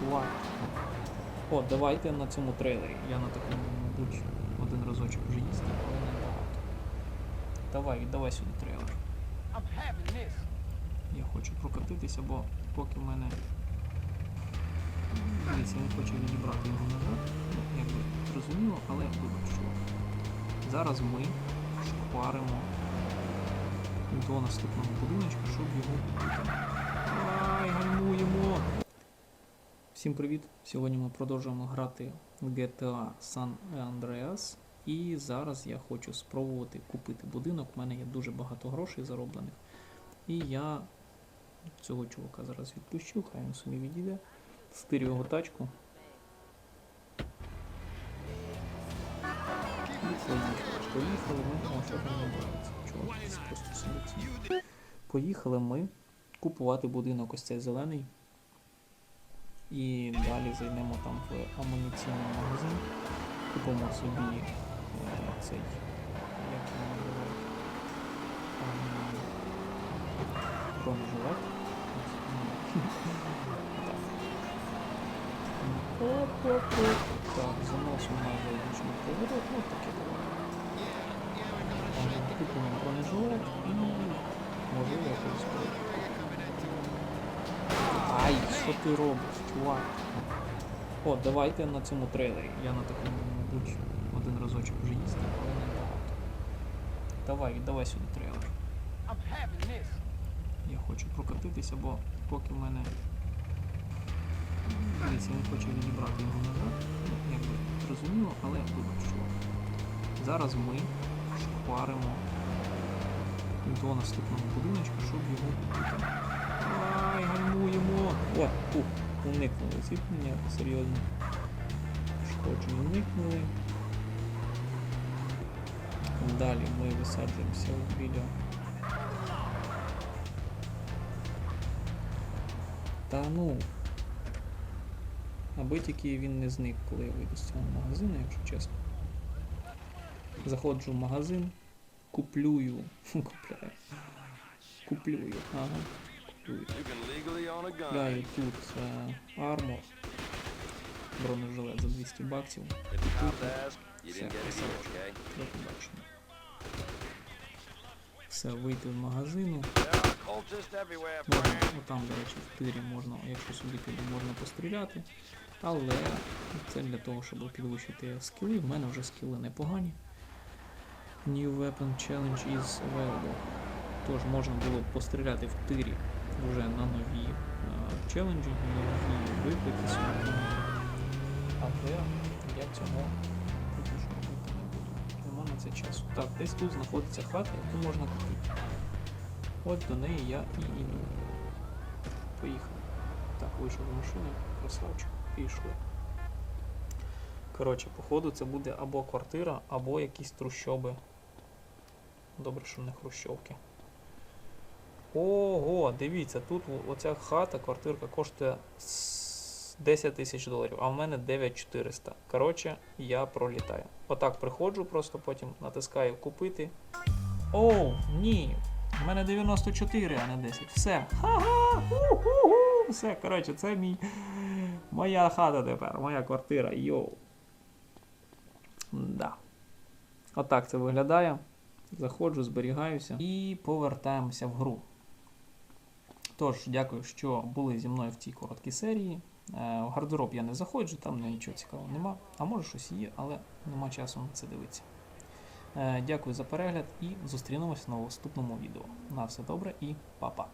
чувак. О, давайте на цьому трейлері. Я на такому, мабуть, один разочок вже їздив, але не багато. Давай, давай сюди трейлер. Я хочу прокатитися, бо поки в мене. Дивіться, я не хочу відібрати його назад. Ну, якби зрозуміло, але вибач, що. Зараз ми шкваримо до наступного будиночка, щоб його купити. Ай, гальмуємо! Всім привіт! Сьогодні ми продовжуємо грати GTA San Andreas. І зараз я хочу спробувати купити будинок. У мене є дуже багато грошей зароблених. І я цього чувака зараз відпущу, хай він собі відійде. Стирю його тачку. Поїхали. Ми. О, що там? Чувак просто сидить. Поїхали ми купувати будинок ось цей зелений. І далі зайдемо там в амуніційний магазин. Купимо собі е, цей. Як його називають? Ем, Бронежилет. Так, заносимо майже логічний поворот. Ну таке Купимо бронежилет і можливо якось. Ай, що ти робиш, чувак? О, давайте на цьому трейлері. Я на такому, мабуть, один разочок вже їздив, але не багато. Давай, давай сюди трейлер. Я хочу прокатитися, бо поки в мене. Дивіться, я не хочу відібрати його назад. Якби зрозуміло, але вибач, що. Зараз ми шкваримо до наступного будиночка, щоб його купити. Ай, гальмуємо! О, ух, уникнули зіткнення, серйозно. Шкодження уникнули. Далі ми висаджуємося біля Та ну. Аби тільки він не зник, коли я вийду з цього магазину, якщо чесно. Заходжу в магазин, куплюю. Купляю. Куплюю, ага. A gun. Купляю тут е, армор. Бронежилет за 200 баксів. Ask, you Все, красавчик. До побачення. Все, вийти з магазину. Можна, ну там, до речі, в тирі можна, якщо сюди піду, можна постріляти. Але це для того, щоб підвищити скіли. В мене вже скіли непогані. New Weapon Challenge is available. Тож можна було б постріляти в тирі вже на нові е, челенджі, нові виклики собі. Але я цього поки що робити не буду. Нема на це часу. Так, десь тут знаходиться хата, яку можна купити. От до неї я і іду. Поїхали. Так, вийшов з машини, красавчик, пішли. Коротше, походу це буде або квартира, або якісь трущоби. Добре, що не хрущовки. Ого, дивіться, тут оця хата, квартирка коштує 10 тисяч доларів, а в мене 9400. Коротше, я пролітаю. Отак приходжу, просто потім натискаю купити. Оу, ні. У мене 94, а не 10. Все. Ха-ха! Все, коротше, це мій. Моя хата тепер, моя квартира. Йоу. Да. Отак це виглядає. Заходжу, зберігаюся і повертаємося в гру. Тож, дякую, що були зі мною в цій короткій серії. Е, В гардероб я не заходжу, там нічого цікавого нема. А може щось є, але нема часу на це дивитися. Е, Дякую за перегляд і зустрінемось на наступному відео. На все добре і па-па.